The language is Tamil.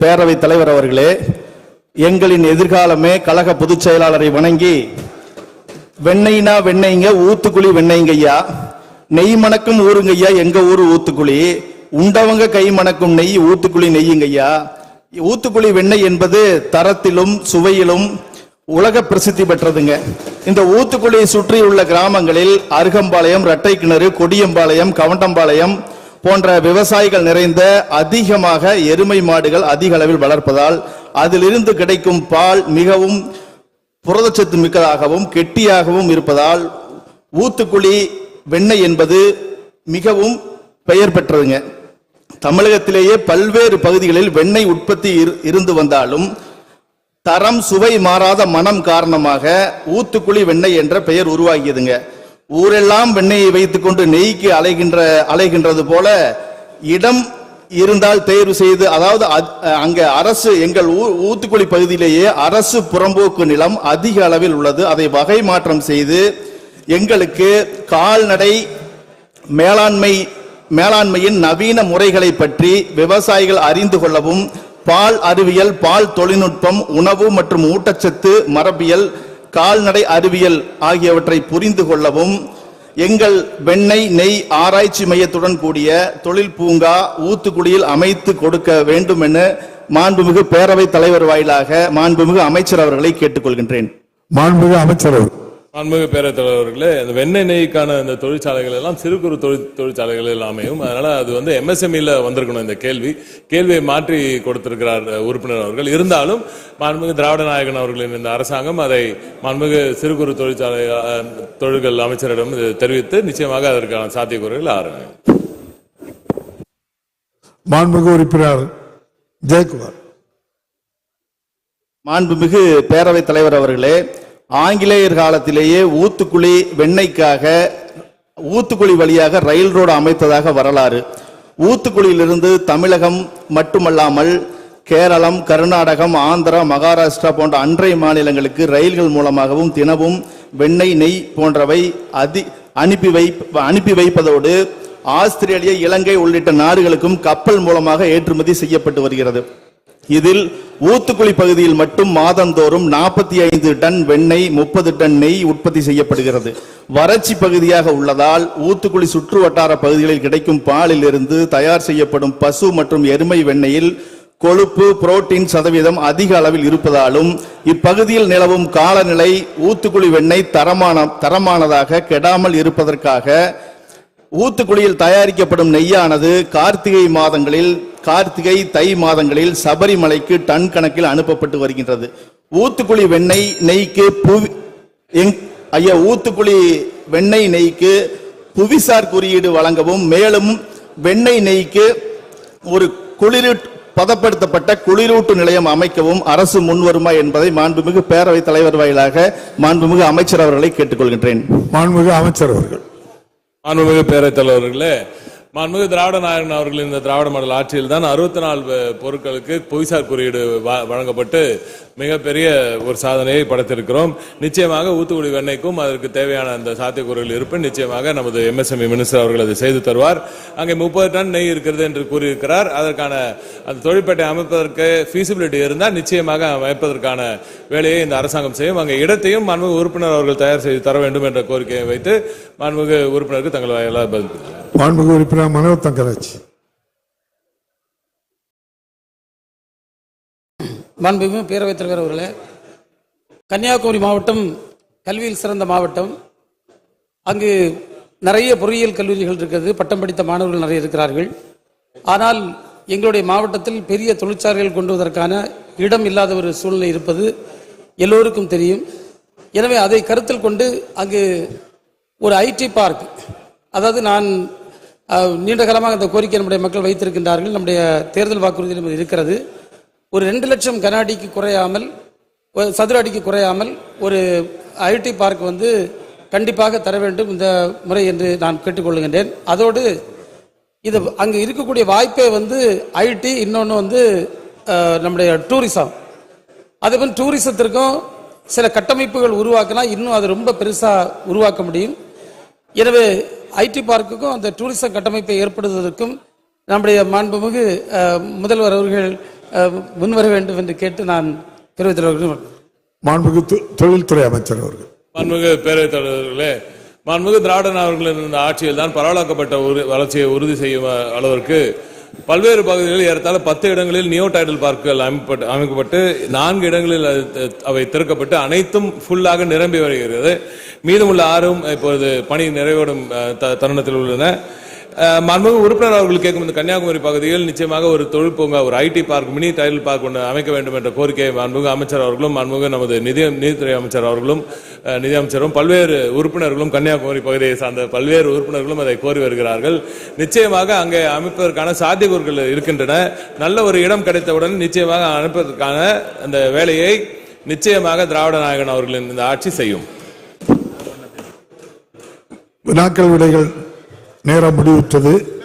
பேரவைத் தலைவர் அவர்களே எங்களின் எதிர்காலமே கழக பொதுச் செயலாளரை வணங்கி வெண்ணெய்னா வெண்ணெய்ங்க ஊத்துக்குழி வெண்ணெய்ங்கய்யா. நெய் மணக்கும் ஊருங்கய்யா எங்க ஊர் ஊத்துக்குழி. உண்டவங்க கை மணக்கும் நெய் ஊத்துக்குழி நெய்யுங்கய்யா. ஊத்துக்குழி வெண்ணெய் என்பது தரத்திலும் சுவையிலும் உலக பிரசித்தி பெற்றதுங்க. இந்த ஊத்துக்குழியை சுற்றியுள்ள கிராமங்களில் அருகம்பாளையம் இரட்டை கிணறு கொடியம்பாளையம் கவண்டம்பாளையம் போன்ற விவசாயிகள் நிறைந்த அதிகமாக எருமை மாடுகள் அதிக அளவில் வளர்ப்பதால் அதிலிருந்து கிடைக்கும் பால் மிகவும் புரதச்சத்து மிக்கதாகவும் கெட்டியாகவும் இருப்பதால் ஊத்துக்குழி வெண்ணெய் என்பது மிகவும் பெயர் பெற்றதுங்க. தமிழகத்திலேயே பல்வேறு பகுதிகளில் வெண்ணெய் உற்பத்தி இரு- இருந்து வந்தாலும் தரம் சுவை மாறாத மனம் காரணமாக ஊத்துக்குழி வெண்ணெய் என்ற பெயர் உருவாகியதுங்க. ஊரெல்லாம் வெண்ணெயை வைத்துக்கொண்டு நெய்க்கு அலைகின்ற அலைகின்றது போல இடம் இருந்தால் தேர்வு செய்து அதாவது அங்க அரசு எங்கள் ஊ- பகுதியிலேயே அரசு புறம்போக்கு நிலம் அதிக அளவில் உள்ளது. அதை வகை மாற்றம் செய்து எங்களுக்கு கால்நடை மேலாண்மை மேலாண்மையின் நவீன முறைகளை பற்றி விவசாயிகள் அறிந்து கொள்ளவும் பால் அறிவியல் பால் தொழில்நுட்பம் உணவு மற்றும் ஊட்டச்சத்து மரபியல் கால்நடை அறிவியல் ஆகியவற்றை புரிந்து கொள்ளவும் எங்கள் வெண்ணெய் நெய் ஆராய்ச்சி மையத்துடன் கூடிய தொழில் பூங்கா ஊத்துக்குடியில் அமைத்து கொடுக்க வேண்டும் என மாண்புமிகு பேரவைத் தலைவர் வாயிலாக மாண்புமிகு அமைச்சர் அவர்களை கேட்டுக்கொள்கின்றேன் மாண்புமிகு அமைச்சர் அவர்கள். மாண்புமிகு பேரவைத் தலைவர்களே இந்த வெண்ணெய் நெய்க்கான இந்த தொழிற்சாலைகள் எல்லாம் சிறு குறு தொழில் தொழிற்சாலைகள் அமையும் அதனால அது வந்து எம்எஸ்எம்இல வந்திருக்கணும் இந்த கேள்வி. கேள்வியை மாற்றி கொடுத்திருக்கிறார் உறுப்பினர் அவர்கள். இருந்தாலும் மாண்புமிகு திராவிட நாயகன் அவர்களின் இந்த அரசாங்கம் அதை மாண்புமிகு சிறு குறு தொழிற்சாலை அஹ், தொழில்கள் அமைச்சரிடம் தெரிவித்து நிச்சயமாக அதற்கான சாத்தியக்கூறுகள் ஆரம்பிக்கும் மாண்புமிகு உறுப்பினர் ஜெயக்குமார். மாண்புமிகு பேரவைத் தலைவர் அவர்களே ஆங்கிலேயர் காலத்திலேயே ஊத்துக்குழி வெண்ணெய்க்காக ஊத்துக்குழி வழியாக ரயில் ரோடு அமைத்ததாக வரலாறு. ஊத்துக்குழியிலிருந்து தமிழகம் மட்டுமல்லாமல் கேரளம் கர்நாடகம் ஆந்திரா மகாராஷ்டிரா போன்ற அன்றைய மாநிலங்களுக்கு ரயில்கள் மூலமாகவும் தினமும் வெண்ணெய் நெய் போன்றவை அதி அனுப்பி வை அனுப்பி வைப்பதோடு ஆஸ்திரேலியா இலங்கை உள்ளிட்ட நாடுகளுக்கும் கப்பல் மூலமாக ஏற்றுமதி செய்யப்பட்டு வருகிறது. இதில் ஊத்துக்குழி பகுதியில் மட்டும் மாதந்தோறும் நாற்பத்தி ஐந்து டன் வெண்ணெய் முப்பது டன் நெய் உற்பத்தி செய்யப்படுகிறது. வறட்சி பகுதியாக உள்ளதால் ஊத்துக்குழி சுற்று வட்டார பகுதிகளில் கிடைக்கும் பாலில் இருந்து தயார் செய்யப்படும் பசு மற்றும் எருமை வெண்ணெயில் கொழுப்பு புரோட்டீன் சதவீதம் அதிக அளவில் இருப்பதாலும் இப்பகுதியில் நிலவும் காலநிலை ஊத்துக்குழி வெண்ணெய் தரமான தரமானதாக கெடாமல் இருப்பதற்காக ஊத்துக்குளியில் தயாரிக்கப்படும் நெய்யானது கார்த்திகை மாதங்களில் கார்த்திகை தை மாதங்களில் சபரிமலைக்கு டன் கணக்கில் அனுப்பப்பட்டு வருகின்றது. ஊத்துக்குழி வெண்ணெய் நெய்க்கு புவி எங் ஐயா ஊத்துக்குழி வெண்ணெய் நெய்க்கு புவிசார் குறியீடு வழங்கவும் மேலும் வெண்ணெய் நெய்க்கு ஒரு குளிரூட் பதப்படுத்தப்பட்ட குளிரூட்டு நிலையம் அமைக்கவும் அரசு முன்வருமா என்பதை மாண்புமிகு பேரவைத் தலைவர் வாயிலாக மாண்புமிகு அமைச்சர் அவர்களை கேட்டுக்கொள்கின்றேன். மாண்புமிகு அமைச்சர் அவர்கள். மாண்புமிகு பேரவைத் தலைவர்களே மாண்புமிகு திராவிட நாயகன் அவர்களின் இந்த திராவிட மாடல் ஆட்சியில் தான் அறுபத்தி நாலு பொருட்களுக்கு புவிசார் குறியீடு வ- வழங்கப்பட்டு மிகப்பெரிய ஒரு சாதனையை படைத்திருக்கிறோம். நிச்சயமாக ஊத்துக்குடி வெண்ணைக்கும் அதற்கு தேவையான அந்த சாத்தியக்கூறுகள் இருப்பு நிச்சயமாக நமது எம்எஸ்எம்இ மினிஸ்டர் அவர்கள் அதை செய்து தருவார். அங்கே முப்பது டன் நெய் இருக்கிறது என்று கூறியிருக்கிறார். அதற்கான அந்த தொழிற்பேட்டை அமைப்பதற்கு ஃபீசிபிலிட்டி இருந்தால் நிச்சயமாக அமைப்பதற்கான வேலையை இந்த அரசாங்கம் செய்யும். அங்கே இடத்தையும் மாண்புமிகு உறுப்பினர் அவர்கள் தயார் செய்து தர வேண்டும் என்ற கோரிக்கையை வைத்து மாண்புமிகு உறுப்பினருக்கு தங்கள் வாயிலாக பதில் மாண்புமிகு உறுப்பினர் மனோகர் தங்கராஜ் மாண்புமிகு பேரவைத் தலைவர் அவர்களே கன்னியாகுமரி மாவட்டம் கல்வியில் சிறந்த மாவட்டம். அங்கு நிறைய பொறியியல் கல்லூரிகள் இருக்கிறது பட்டம் படித்த மாணவர்கள் நிறைய இருக்கிறார்கள். ஆனால் எங்களுடைய மாவட்டத்தில் பெரிய தொழிற்சாலைகள் கொண்டு வருவதற்கான இடம் இல்லாத ஒரு சூழ்நிலை இருப்பது எல்லோருக்கும் தெரியும். எனவே அதை கருத்தில் கொண்டு அங்கு ஒரு ஐடி பார்க் அதாவது நான் நீண்ட காலமாக அந்த கோரிக்கை நம்முடைய மக்கள் வைத்திருக்கின்றார்கள். நம்முடைய தேர்தல் வாக்குறுதியில் இருக்கிறது. ஒரு ரெண்டு லட்சம் கன அடிக்கு குறையாமல் சதுர அடிக்கு குறையாமல் ஒரு ஐடி பார்க் வந்து கண்டிப்பாக தர வேண்டும் இந்த முறை என்று நான் கேட்டுக்கொள்கின்றேன். அதோடு இது அங்கே இருக்கக்கூடிய வாய்ப்பே வந்து ஐடி இன்னொன்று வந்து நம்முடைய டூரிசம். அதேபோல் டூரிசத்திற்கும் சில கட்டமைப்புகள் உருவாக்கினா இன்னும் அது ரொம்ப பெருசாக உருவாக்க முடியும். எனவே ஐடி பார்க்குக்கும் அந்த டூரிசம் கட்டமைப்பை ஏற்படுத்துவதற்கும் நம்முடைய மாண்புமிகு முதல்வர் அவர்கள் முன்வர வேண்டும் என்று கேட்டு நான் பேரவைத் தலைவர்கள் மாண்புமிகு தொ- தொழில்துறை அமைச்சர் அவர்கள். மாண்புமிகு பேரவைத் தலைவர்களே மாண்புமிகு திராவிடன் அவர்களின் ஆட்சியில் தான் பரவலாக்கப்பட்ட ஒரு வளர்ச்சியை உறுதி செய்யும் அளவிற்கு பல்வேறு பகுதிகளில் ஏறத்தாழ பத்து இடங்களில் நியோ டைடல் பார்க்குகள் அமைக்கப்பட்டு அமைக்கப்பட்டு நான்கு இடங்களில் அது அவை திறக்கப்பட்டு அனைத்தும் ஃபுல்லாக நிரம்பி வருகிறது. மீதமுள்ள ஆறும் இப்பொழுது பணி நிறைவேறும் தருணத்தில் உள்ளன. அஹ், உறுப்பினர் அவர்கள் கேட்கும் இந்த கன்னியாகுமரி பகுதியில் நிச்சயமாக ஒரு தொழில் பூங்கா ஒரு IT park mini tile park ஒன்று அமைக்க வேண்டும் என்ற கோரிக்கையை மன்முக அமைச்சர் அவர்களும் மன்முக நமது நிதி நிதித்துறை அமைச்சர் அவர்களும் நிதியமைச்சரும் பல்வேறு உறுப்பினர்களும் கன்னியாகுமரி பகுதியை சார்ந்த பல்வேறு உறுப்பினர்களும் அதை கோரி வருகிறார்கள். நிச்சயமாக அங்கே அமைப்பதற்கான சாத்தியக்கூறுகள் இருக்கின்றன. நல்ல ஒரு இடம் கிடைத்தவுடன் நிச்சயமாக அமைப்பதற்கான அந்த வேலையை நிச்சயமாக திராவிட நாயகன் அவர்களின் இந்த ஆட்சி செய்யும். வினாக்கள் விடைகள். நேரம் முடிவுற்றது.